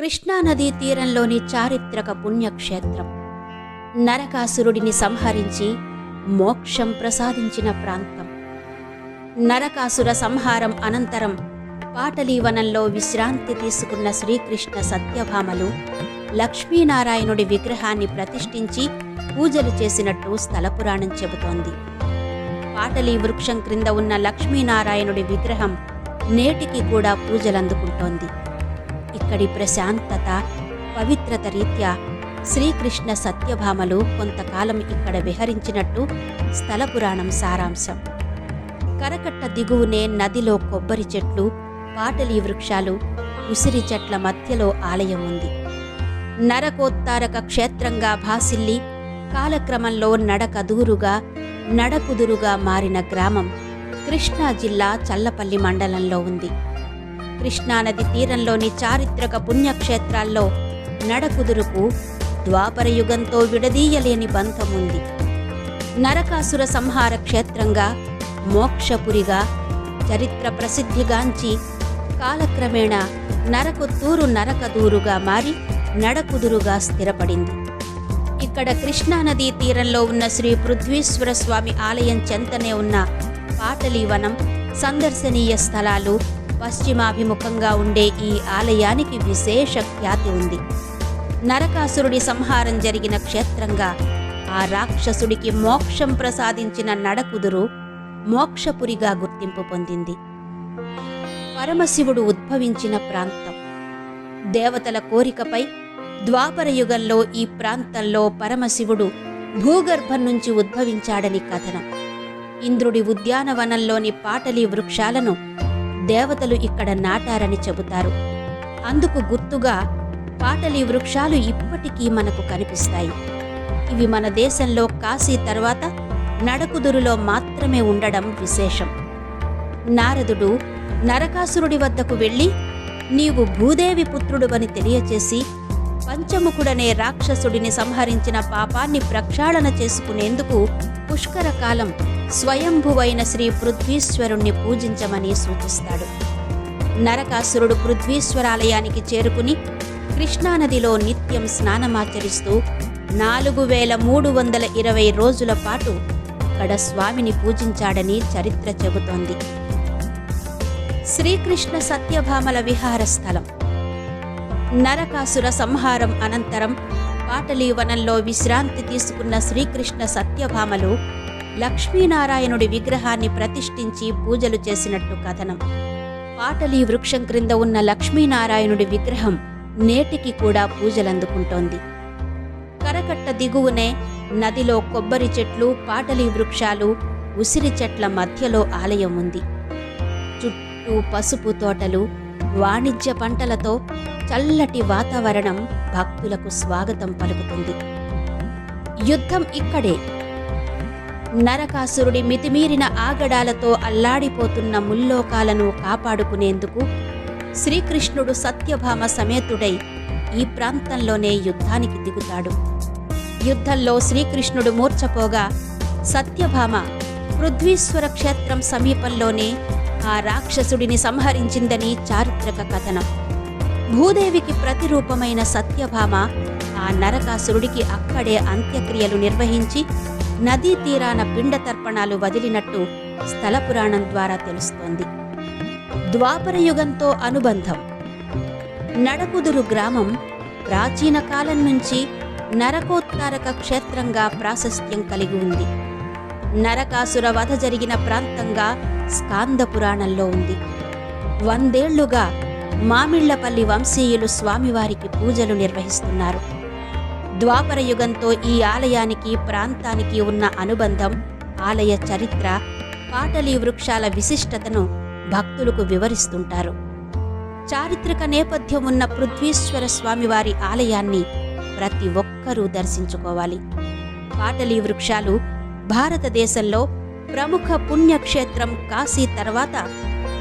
కృష్ణానదీ తీరంలోని చారిత్రక పుణ్యక్షేత్రం. నరకాసురుడిని సంహరించి మోక్షం ప్రసాదించిన ప్రాంతం. నరకాసుర సంహారం అనంతరం పాటలీవనంలో విశ్రాంతి తీసుకున్న శ్రీకృష్ణ సత్యభామలు లక్ష్మీనారాయణుడి విగ్రహాన్ని ప్రతిష్ఠించి పూజలు చేసినట్టు స్థలపురాణం చెబుతోంది. పాటలీ వృక్షం క్రింద ఉన్న లక్ష్మీనారాయణుడి విగ్రహం నేటికి కూడా పూజలందుకుంటోంది. ఇక్కడి ప్రశాంతత పవిత్రత రీత్యా శ్రీకృష్ణ సత్యభామలు కొంతకాలం ఇక్కడ విహరించినట్టు స్థల పురాణం సారాంశం. కరకట్ట దిగువనే నదిలో కొబ్బరి చెట్లు పాటలీ వృక్షాలు ఉసిరి చెట్ల మధ్యలో ఆలయం ఉంది. నరకోత్తారక క్షేత్రంగా భాసిల్లి కాలక్రమంలో నడకదూరుగా నడకుదురుగా మారిన గ్రామం కృష్ణా జిల్లా చల్లపల్లి మండలంలో ఉంది. కృష్ణానది తీరంలోని చారిత్రక పుణ్యక్షేత్రాల్లో నడకుదురుకు ద్వాపరయుగంతో విడదీయలేని బంధం ఉంది నరకాసుర సంహార క్షేత్రంగా మోక్షపురిగా చరిత్ర ప్రసిద్ధిగాంచి కాలక్రమేణా నరకొత్తూరు నరకదూరుగా మారి నడకుదురుగా స్థిరపడింది. ఇక్కడ కృష్ణానదీ తీరంలో ఉన్న శ్రీ పృథ్వీశ్వర స్వామి ఆలయం చెంతనే ఉన్న పాటలీవనం సందర్శనీయ స్థలాలు పశ్చిమాభిముఖంగా ఉండే ఈ ఆలయానికి విశేష ఖ్యాతి ఉంది. నరకాసురుడి సంహారం జరిగిన క్షేత్రంగా ఆ రాక్షసుడికి మోక్షం ప్రసాదించిన నడకుదురు మోక్షపురిగా గుర్తింపు పొందింది. పరమశివుడు ఉద్భవించిన ప్రాంతం. దేవతల కోరికపై ద్వాపర యుగంలో ఈ ప్రాంతంలో పరమశివుడు భూగర్భం నుంచి ఉద్భవించాడని కథనం. ఇంద్రుడి ఉద్యానవనంలోని పాటలీ వృక్షాలను దేవతలు ఇక్కడ నాటారని చెబుతారు. అందుకు గుర్తుగా పాటలి వృక్షాలు ఇప్పటికీ మనకు కనిపిస్తాయి. ఇవి మన దేశంలో కాశీ తర్వాత నడకుదురులో మాత్రమే ఉండడం విశేషం. నారదుడు నరకాసురుడి వద్దకు వెళ్ళి నీవు భూదేవి పుత్రుడువని తెలియచేసి పంచముఖుడనే రాక్షసుడిని సంహరించిన పాపాన్ని ప్రక్షాళన చేసుకునేందుకు పుష్కర కాలం స్వయంభువైన శ్రీ పృథ్వీశ్వరుణ్ణి పూజించమని సూచిస్తాడు. నరకాసురుడు పృథ్వీశ్వరాలయానికి చేరుకుని కృష్ణానదిలో నిత్యం స్నానమాచరిస్తూ నాలుగు వేల మూడు వందల ఇరవై రోజుల పాటు అక్కడ స్వామిని పూజించాడని చరిత్ర చెబుతోంది. శ్రీకృష్ణ సత్యభామల విహార స్థలం నరకాసుర సంహారం అనంతరం పాటలీవనంలో విశ్రాంతి తీసుకున్న శ్రీకృష్ణ సత్యభామలు లక్ష్మీనారాయణుడి విగ్రహాన్ని ప్రతిష్ఠించి పూజలు చేసినట్టు కథనం. పాటలీ వృక్షం క్రింద ఉన్న లక్ష్మీనారాయణుడి విగ్రహం నేటికి కూడా పూజలందుకుంటోంది. కరకట్ట దిగువనే నదిలో కొబ్బరి చెట్లు పాటలీ వృక్షాలు ఉసిరి చెట్ల మధ్యలో ఆలయం ఉంది. చుట్టూ పసుపు తోటలు వాణిజ్య పంటలతో చల్లటి వాతావరణం భక్తులకు స్వాగతం పలుకుతుంది. యుద్ధం ఇక్కడే. నరకాసురుడి మితిమీరిన ఆగడాలతో అల్లాడిపోతున్న ముల్లోకాలను కాపాడుకునేందుకు శ్రీకృష్ణుడు సత్యభామ సమేతుడై ఈ ప్రాంతంలోనే యుద్ధానికి దిగుతాడు. యుద్ధంలో శ్రీకృష్ణుడు మూర్చపోగా సత్యభామ పృథ్వీశ్వర క్షేత్రం సమీపంలోనే ఆ రాక్షసుడిని సంహరించిందని చారిత్రక కథనం. భూదేవికి ప్రతిరూపమైన సత్యభామ ఆ నరకాసురుడికి అక్కడే అంత్యక్రియలు నిర్వహించి నదీ తీరాన పిండ తర్పణాలు వదిలినట్టు స్థల పురాణం ద్వారా తెలుస్తోంది. ద్వాపరయుగంతో అనుబంధం. నడకుదురు గ్రామం ప్రాచీన కాలం నుంచి నరకోత్తారక క్షేత్రంగా ప్రాశస్త్యం కలిగి ఉంది. నరకాసుర వధ జరిగిన ప్రాంతంగా స్కాంద పురాణంలో ఉంది. వందేళ్ళుగా మామిళ్ళపల్లి వంశీయులు స్వామివారికి పూజలు నిర్వహిస్తున్నారు. ద్వాపర యుగంతో ఈ ఆలయానికి ప్రాంతానికి ఉన్న అనుబంధం ఆలయ చరిత్ర పాటలీ వృక్షాల విశిష్టతను భక్తులకు వివరిస్తుంటారు. చారిత్రక నేపథ్యం ఉన్న పృథ్వీశ్వర స్వామివారి ఆలయాన్ని ప్రతి ఒక్కరూ దర్శించుకోవాలి. పాటలీ వృక్షాలు భారతదేశంలో ప్రముఖ పుణ్యక్షేత్రం కాశీ తర్వాత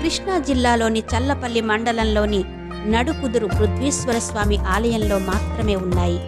కృష్ణా జిల్లాలోని చల్లపల్లి మండలంలోని నడుకుదురు పృథ్వీశ్వర స్వామి ఆలయంలో మాత్రమే ఉన్నాయి.